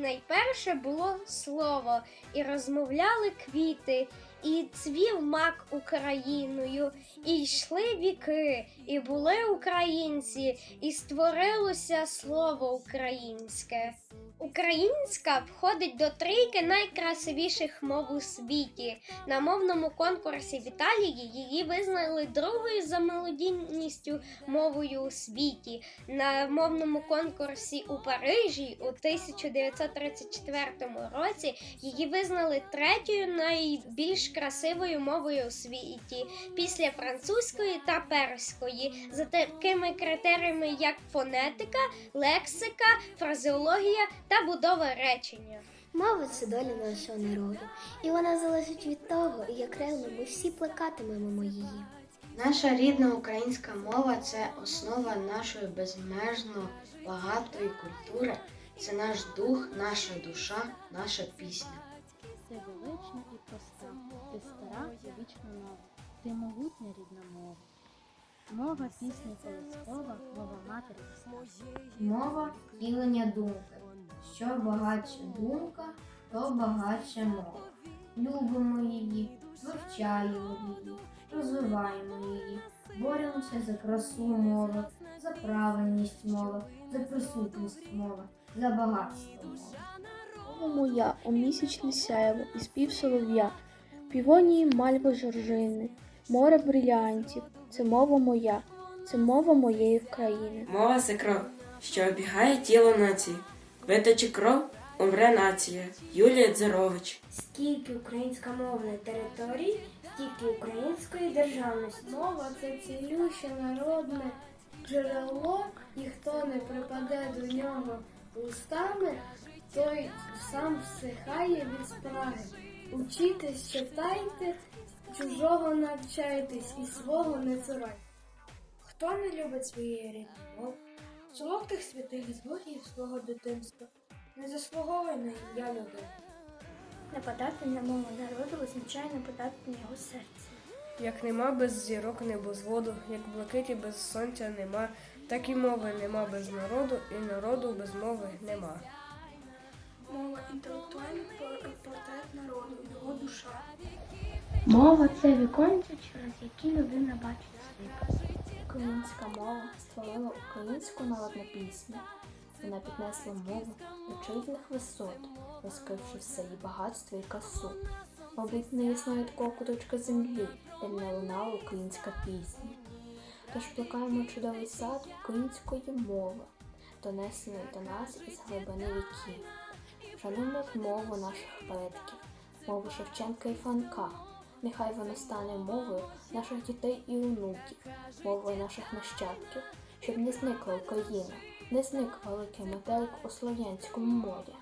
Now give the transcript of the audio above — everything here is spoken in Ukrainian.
найперше було слово, і розмовляли квіти, і цвів мак Україною, і йшли віки, і були українці, і створилося слово українське. Українська входить до трійки найкрасивіших мов у світі. На мовному конкурсі в Італії її визнали другою за мелодійністю мовою у світі. На мовному конкурсі у Парижі у 1934 році її визнали третьою найбільш красивою мовою у світі після французької та перської, за такими критеріями, як фонетика, лексика, фразеологія та будова речення. Мова це доля нашого народу, і вона залежить від того, як ревно ми всі плекатимемо її. Наша рідна українська мова це основа нашої безмежно багатої культури. Це наш дух, наша душа, наша пісня. Ти велична і проста, ти стара і вічна нова, ти могутня рідна мова. Мова пісні колискова, мова матері. Мова втілення думки. Що багатша думка, то багатша мова. Любимо її, вивчаємо її, розвиваємо її, боремося за красу мови, за правильність мови, за присутність мови, за багатство мови. Мова моя, у місячне сяєво і спів солов'я, півонії мальви жоржини, море брилянтів. Це мова моя, це мова моєї країни. Мова це кров, що обігає тіло нації. Виточи кров, умре нація. Юлія Дзерович. Скільки українськомовної території, стільки української державності. Мова це цілюще народне джерело, і хто не припаде до нього устами, той сам всихає від спраги. Учітесь, читайте, чужого навчайтесь і свого не цурайте. Хто не любить своєї рідної мови, солодких святих звуків свого дитинства, не заслуговує на ім'я людини. Нападати на мову народу означає нападати на його серце. Як нема без зірок небозводу, як блакиті без сонця нема, так і мови нема без народу, і народу без мови нема. Мова інтелектуальний портрет народу, його душа. Мова це віконце, через які людина бачить світ. Українська мова створила українську народну пісню. Вона піднесла мову до чудних висот, розкривши все її багатство і красу. Мабуть, не існує такого куточка землі, де не лунала українська пісня. Тож плекаємо чудовий сад української мови, донесеної до нас із глибини віків. Шануємо мову наших предків, мову Шевченка і Франка. Нехай вона стане мовою наших дітей і онуків, мовою наших нащадків, щоб не зникла Україна, не зник великий метелик у Слов'янському морі.